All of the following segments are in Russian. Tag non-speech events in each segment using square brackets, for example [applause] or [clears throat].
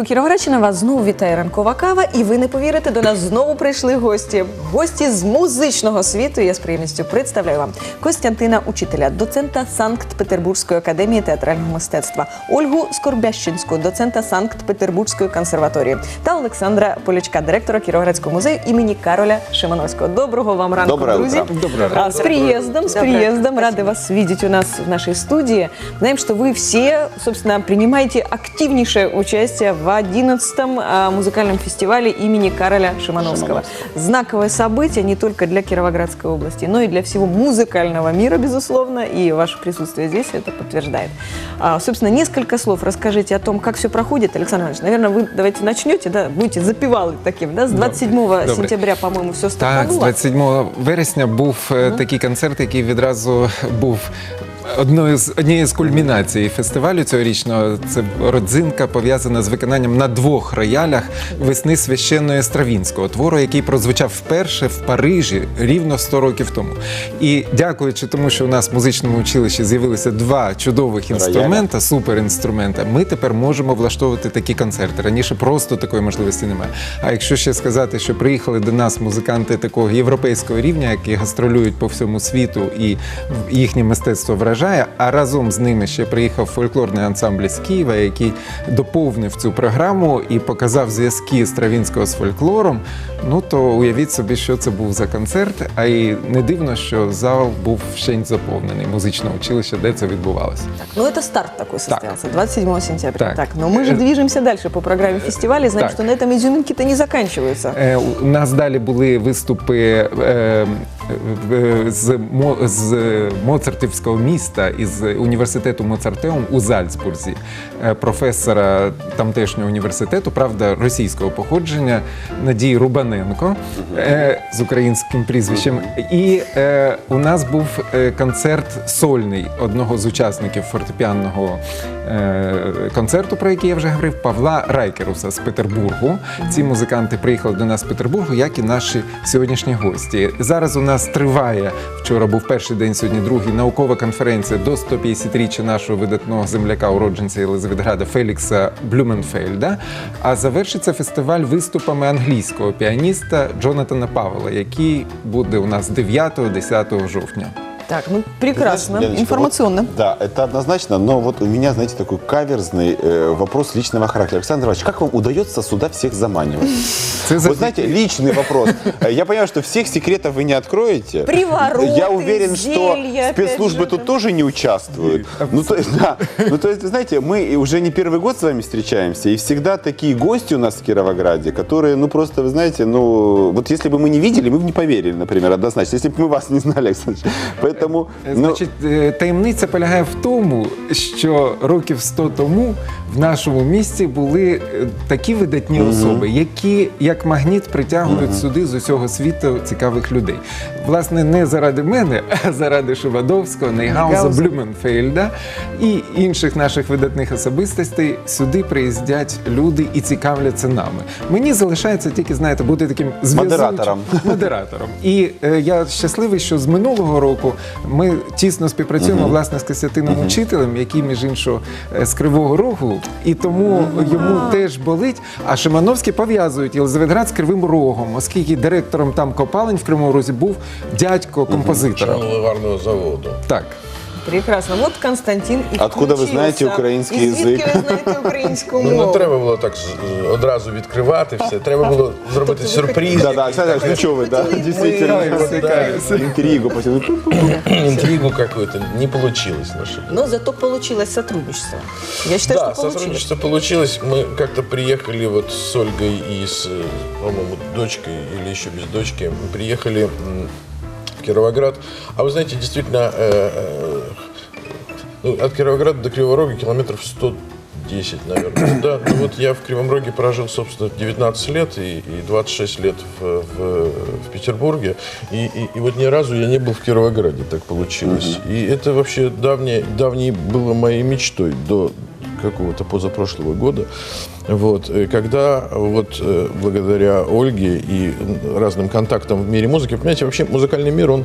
ранку Кіровоградщина. Вас знову вітає ранкова кава. І ви не повірите, до нас знову прийшли гості. Гості з музичного світу. Я з приємністю представляю вам Костянтина Учителя, доцента Санкт-Петербурзької академії театрального мистецтва, Ольгу Скорбящинську, доцента Санкт-Петербурзької консерваторії та Олександра Полячка, директора Кіровоградського музею імені Кароля Шимановського. Доброго вам ранку, Доброе друзі. Доброе А, с приездом, с Доброе. вас видеть у нас в нашей студии. Знаем, что вы все, собственно, принимаете активнейшее участие в 11-м а, музыкальном фестивале имени Кароля Шимановского. Знаковое событие не только для Кировоградской области, но и для всего музыкального мира, безусловно, и ваше присутствие здесь это подтверждает. А, собственно, несколько слов расскажите о том, как все проходит. Александр Иванович, наверное, вы давайте начнете, да, будете запевалы таким, да, с 27 Добре. сентября, по-моему, все Так, з стартануло. 27 вересня був е, такий концерт, який відразу був одною з однією з кульмінацій фестивалю цьогорічного. Це родзинка пов'язана з виконанням на двох роялях весни священної Стравінського твору, який прозвучав вперше в Парижі рівно 100 років тому. І дякуючи тому, що у нас в музичному училищі з'явилися два чудових інструмента, суперінструмента, ми тепер можемо влаштовувати такі концерти. Раніше просто такої можливості немає. А якщо ще сказати, що приїхали до нас музиканти такого європейського рівня, які гастролюють по всьому світу, і їхнє мистецтво вражає, а разом з ними ще приїхав фольклорний ансамбль з Києва, який доповнив цю програму і показав зв'язки Стравінського з фольклором. Ну то уявіть собі, що це був за концерт. А і не дивно, що зал був вщент заповнений музичне училище, де це відбувалося. Так, ну это старт такой состоялся, 27 сентября. Так. но мы же Э, движемся дальше по программе фестиваля, знаем, так. что на этом изюминки-то не заканчиваются. Е, У нас далі були виступи е, е, з, Мо- з Моцартівського міста із університету Моцартеум у Зальцбурзі, е, професора тамтешнього університету, правда, російського походження Надії Рубаненко е, з українським прізвищем. І е, у нас був концерт сольний одного з учасників фортепіанного е, концерту, про який я вже говорив, Павла Райкеруса з Петербургу. Ці музиканти приїхали до нас з Петербургу, як і наші сьогоднішні гості. Зараз у нас триває вчора був перший день, сьогодні другий наукова конференція до 150-річчя нашого видатного земляка, уродженця Єлизаветграда Фелікса Блюменфельда. А завершиться фестиваль виступами англійського піаніста Джонатана Павела, який буде у нас 9-10 жовтня. Так, ну прекрасно, Леночка, информационно. вот, да, это однозначно, но вот у меня, знаете, такой каверзный э, вопрос личного характера. Александр Иванович, как вам удается сюда всех заманивать? Вот знаете, личный вопрос. Э, Я понимаю, что всех секретов вы не откроете. Привороты, Я уверен, что спецслужбы тут тоже не участвуют. Ну, то есть, да. Ну, то есть, вы знаете, мы уже не первый год с вами встречаемся, и всегда такие гости у нас в Кировограде, которые, ну, просто, вы знаете, ну, вот если бы мы не видели, мы бы не поверили, например, однозначно, если бы мы вас не знали, Александр. Поэтому, ну, Значить, е, таємниця полягає в тому, що років 100 тому в нашому місті були е, такі видатні особи, які як магніт притягують сюди з усього світу цікавих людей. Власне, не заради мене, [laughs] а заради Шивадовського, Нейгауза. Блюменфельда і інших наших видатних особистостей сюди приїздять люди і цікавляться нами. Мені залишається тільки, знаєте, бути таким зв'язочком Модератором. [laughs] модератором. І е, я щасливий, що з минулого року ми тісно співпрацюємо власне з Костянтином Учителем, який, між іншого, е, з Кривого Рогу, і тому йому теж болить. А Шимановські пов'язують Єлизаветград з Кривим Рогом, оскільки директором там копалень в Кривому Розі був дядько композитора. Чавоварного заводу. Так. Прекрасно. Вот Константин и Откуда вы знаете включился. украинский И звідки язык? ви знаєте українську Ну, мову? не треба було так з- одразу відкривати все. Треба було зробити Тобто ви сюрприз. да, да, Александр Ильич, ну что вы, да, действительно, да. интригу. Интригу какую-то. Не получилось наше. Но зато получилось сотрудничество. Я считаю, Да, что получилось. сотрудничество получилось. Мы как-то приехали вот с Ольгой и с, э, по-моему, дочкой или еще без дочки. Мы приехали м, в Кировоград. А вы знаете, действительно, э, э, ну, от Кировограда до Кривого Рога километров 110, наверное. [coughs] Да, ну вот я в Кривом Роге прожил, собственно, 19 лет и, и 26 лет в, в- в Петербурге. И, и- и вот ни разу я не был в Кировограде, так получилось. И это вообще давнее, давней было моей мечтой до какого-то позапрошлого года. Вот, э, когда вот э, благодаря Ольге и разным контактам в мире музыки, понимаете, вообще музыкальный мир, он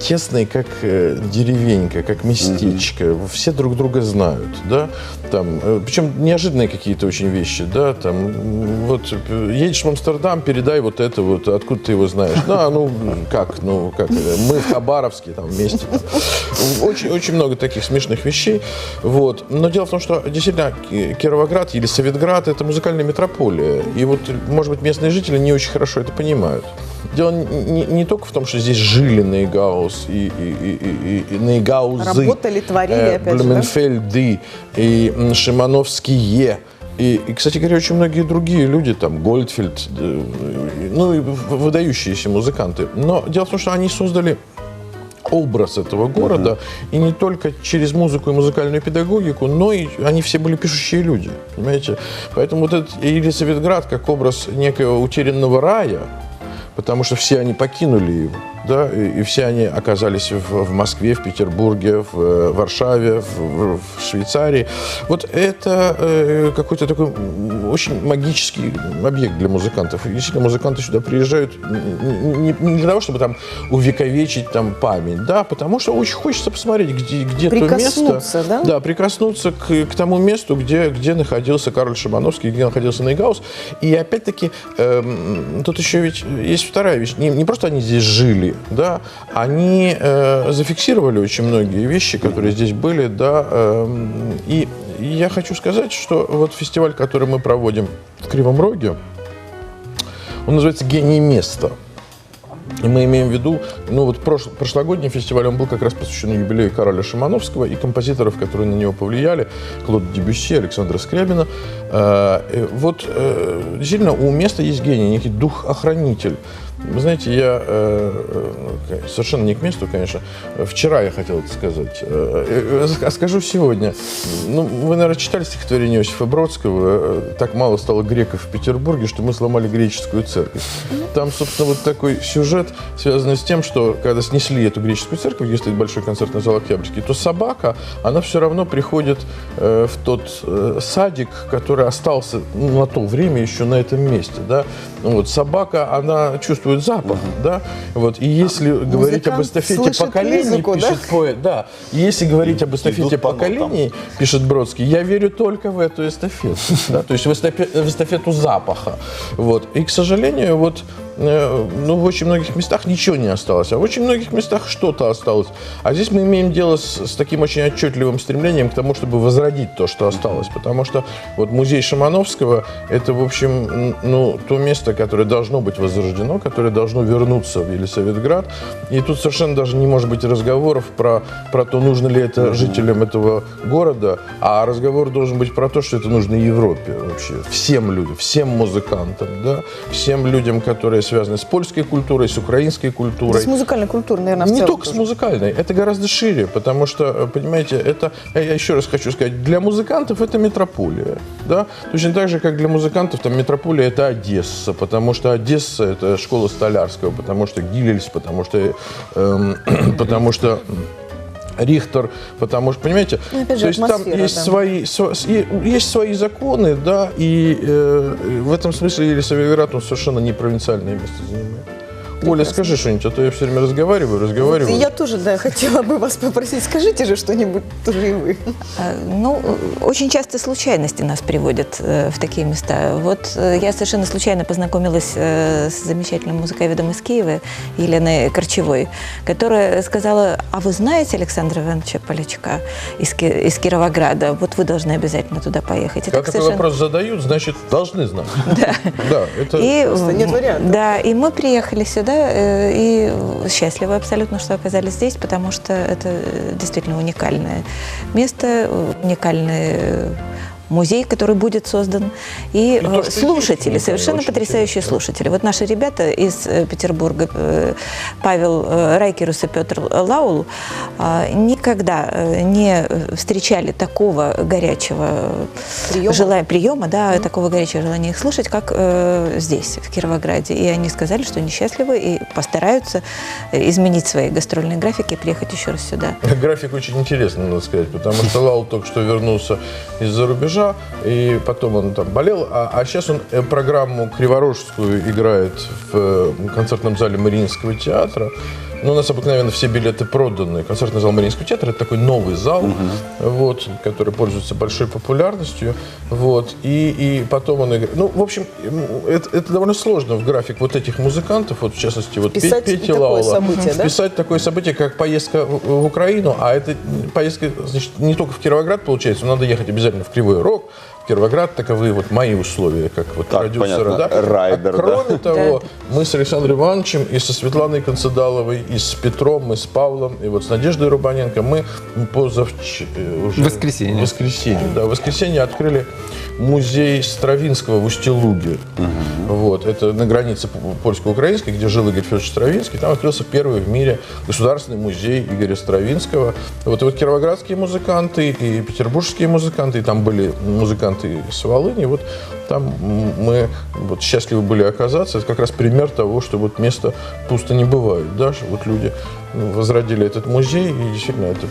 тесный, как э, деревенька, как местечко. Все друг друга знают, да, там, причем неожиданные какие-то очень вещи, да, там, вот, едешь в Амстердам, передай вот это вот, откуда ты его знаешь. Да, ну, как, ну, как, мы в Хабаровске там вместе. там. Очень, очень много таких смешных вещей, вот. Но дело в том, что действительно Ки- Кировоград или Советград – это музыкальная метрополия. И вот, может быть, местные жители не очень хорошо это понимают. Дело не, не- только в том, что здесь жили Нейгаус и, и, и, и, и Нейгаузы. Работали, творили, э, опять же, да? Блюменфельды и Шимановские. И, и, кстати говоря, очень многие другие люди, там, Гольдфельд, э, ну, и выдающиеся музыканты. Но дело в том, что они создали образ этого города, и не только через музыку и музыкальную педагогику, но и они все были пишущие люди, понимаете? Поэтому вот этот Елисаветград как образ некоего утерянного рая, потому что все они покинули его, да, и, и все они оказались в, в Москве, в Петербурге, в э, Варшаве, в, в- в Швейцарии. Вот это э, какой-то такой очень магический объект для музыкантов. И действительно, музыканты сюда приезжают не, не для того, чтобы там увековечить там память, да, потому что очень хочется посмотреть, где, где то место. Да? Да, прикоснуться к, к тому месту, где, где находился Карл Шимановский, где находился Нейгаус. И опять-таки, эм, тут еще ведь есть вторая вещь. Не, не просто они здесь жили, да, они э, зафиксировали очень многие вещи, которые здесь были, да, эм, и я хочу сказать, что вот фестиваль, который мы проводим в Кривом Роге, он называется «Гений места». И мы имеем в виду, ну вот прош- прошлогодний фестиваль, он был как раз посвящен юбилею Кароля Шимановского и композиторов, которые на него повлияли, Клода Дебюсси, Александра Скрябина. Э, э, Вот э, действительно у места есть гений, некий дух-охранитель. Вы знаете, я э, э, совершенно не к месту, конечно. Вчера я хотел это сказать. Э, э, А скажу сегодня. Ну, вы, наверное, читали стихотворение Иосифа Бродского «Так мало стало греков в Петербурге, что мы сломали греческую церковь». Там, собственно, вот такой сюжет, связанный с тем, что когда снесли эту греческую церковь, где стоит большой концертный зал Октябрьский, то собака, она все равно приходит э, в тот э, садик, который остался ну, на то время еще на этом месте. Да? Ну, вот, собака, она чувствует запах. Да? Вот, и если говорить об эстафете поколений, музыку, да? пишет поэт, да, если говорить об эстафете поколений, пишет Бродский, я верю только в эту эстафету, да, то есть в, эстафе- в эстафету запаха. Вот. И, к сожалению, вот ну, в очень многих местах ничего не осталось, а в очень многих местах что-то осталось. А здесь мы имеем дело с, с таким очень отчетливым стремлением к тому, чтобы возродить то, что осталось. Потому что вот музей Шимановского – это, в общем, ну, то место, которое должно быть возрождено, которое должно вернуться в Елисаветград. И тут совершенно даже не может быть разговоров про, про то, нужно ли это жителям этого города, а разговор должен быть про то, что это нужно Европе вообще, всем людям, всем музыкантам, да, всем людям, которые связаны с польской культурой, с украинской Да культурой. с музыкальной культурой, наверное, в Не только с тоже. музыкальной, это гораздо шире, потому что, э, понимаете, это, э, я еще раз хочу сказать, для музыкантов это метрополия, да, точно так же, как для музыкантов там метрополия это Одесса, потому что Одесса это школа Столярского, потому что Гилельс, потому что, эм, [clears throat] потому что Рихтер, потому что, понимаете, Ну, опять же, то есть там есть да. свои, сво- и- есть свои законы, да, и э, в этом смысле Елисаветград, он совершенно не провинциальное место занимает. Оля, скажи что-нибудь, а то я все время разговариваю, разговариваю. Я тоже, да, хотела бы вас попросить, скажите же что-нибудь тоже и вы. А, Ну, очень часто случайности нас приводят э, в такие места. Вот э, я совершенно случайно познакомилась э, с замечательным музыковедом из Киева Еленой Корчевой, которая сказала, а вы знаете Александра Ивановича Полячка из, Ки- из Кировограда? Вот вы должны обязательно туда поехать. И Когда так такой вопрос задают, значит, должны знать. Да. Да, это... И, нет вариантов. Да, и мы приехали сюда э, и счастливы абсолютно, что оказались здесь, потому что это э, действительно уникальное место, уникальный э, музей, который будет создан, и, И то, э, слушатели, есть, совершенно потрясающие интересно. слушатели. Вот наши ребята из э, Петербурга, э, Павел Райкерус и Петр Лаул, никогда не встречали такого горячего Приема. желания приема, да, такого горячего желания их слушать, как здесь, в Кировограде. И они сказали, что они счастливы и постараются изменить свои гастрольные графики и приехать еще раз сюда. График очень интересный, надо сказать, потому что Лау только что вернулся из-за рубежа, гаража, и потом он там болел, а, сейчас он э, программу Криворожскую играет в э, концертном зале Мариинского театра. Ну, у нас обыкновенно все билеты проданы. Концертный зал Мариинского театра – это такой новый зал, вот, который пользуется большой популярностью. Вот, и, и потом он играет. Ну, в общем, это, это довольно сложно в график вот этих музыкантов, вот в частности, вот Писать Пети такое Лаула, событие, да? вписать такое событие, как поездка в, в Украину, а это поездка, значит, не только в Кировоград, получается, надо ехать обязательно в Кривой Рог, Кировоград, таковы вот мои условия, как вот Так, продюсера. понятно. Да? Райдер, а да. кроме того, мы с Александром Ивановичем и со Светланой Концедаловой, и с Петром, и с Павлом, и вот с Надеждой Рубаненко мы позавчера... Уже, Воскресенье. В воскресенье, да. В воскресенье открыли музей Стравинского в Устилуге. Вот, это на границе польско-украинской, где жил Игорь Федорович Стравинский. Там открылся первый в мире государственный музей Игоря Стравинского. Вот, и вот кировоградские музыканты, и петербургские музыканты, и там были музыканты с Волыни. Вот там мы вот счастливы были оказаться. Это как раз пример того, что вот место пусто не бывает. Даже вот люди ну, возродили этот музей, и действительно это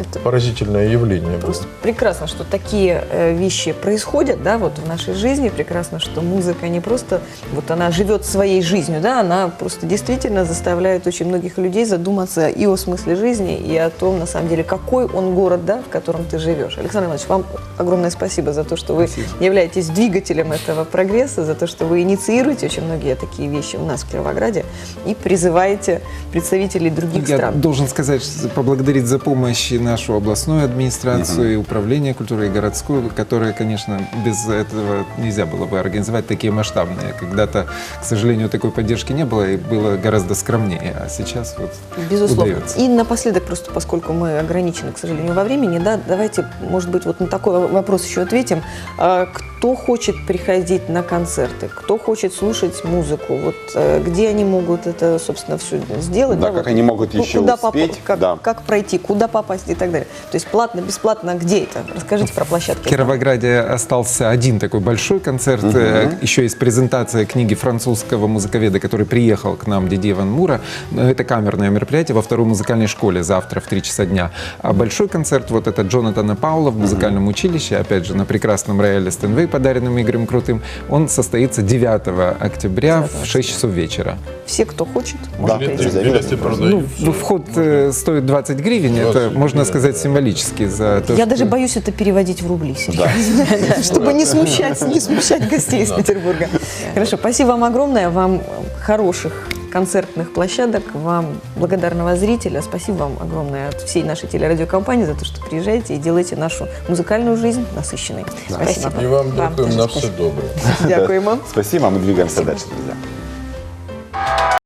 Это поразительное явление было. Просто прекрасно, что такие э, вещи происходят, да, вот в нашей жизни. Прекрасно, что музыка не просто, вот она живет своей жизнью, да, она просто действительно заставляет очень многих людей задуматься и о смысле жизни, и о том, на самом деле, какой он город, да, в котором ты живешь. Александр Иванович, вам огромное спасибо за то, что вы являетесь двигателем этого прогресса, за то, что вы инициируете очень многие такие вещи у нас в Кировограде и призываете представителей других Я стран. должен сказать, что поблагодарить за помощь нашу областную администрацию, и управление культуры, и городскую, которые, конечно, без этого нельзя было бы организовать такие масштабные. Когда-то, к сожалению, такой поддержки не было, и было гораздо скромнее. А сейчас вот Безусловно. удается. И напоследок, просто поскольку мы ограничены, к сожалению, во времени, да, давайте, может быть, вот на такой вопрос еще ответим. А, Кто хочет приходить на концерты, кто хочет слушать музыку, вот э, где они могут это, собственно, все сделать? Да, как вот, они могут ку- еще куда успеть, попа- как, да. как пройти, куда попасть и так далее. То есть платно, бесплатно, где это? Расскажите про площадки. В Кировограде остался один такой большой концерт. Э, Еще есть презентация книги французского музыковеда, который приехал к нам, Дидье Ван Мура. Это камерное мероприятие во второй музыкальной школе завтра в 3 часа дня. А большой концерт, вот это Джонатана Паула в музыкальном училище, опять же, на прекрасном рояле Стенвей, подаренном Игорем Крутым. Он состоится 9 октября в 6 часов вечера. Все, кто хочет, может Да, прийти. Билеты продаются. Ну, вход э, стоит 20 гривен, 20 это, можно гривен, сказать, да. символически за то, Я что- даже боюсь это переводить в рубли сейчас. [laughs] Чтобы не смущать, не смущать гостей из Петербурга. Хорошо, спасибо вам огромное. Вам хороших концертных площадок, вам благодарного зрителя. Спасибо вам огромное от всей нашей телерадиокомпании за то, что приезжаете и делаете нашу музыкальную жизнь насыщенной. Спасибо. И вам, Вам дякуємо на все добре. Дякуємо. Спасибо, мы двигаемся дальше, друзья.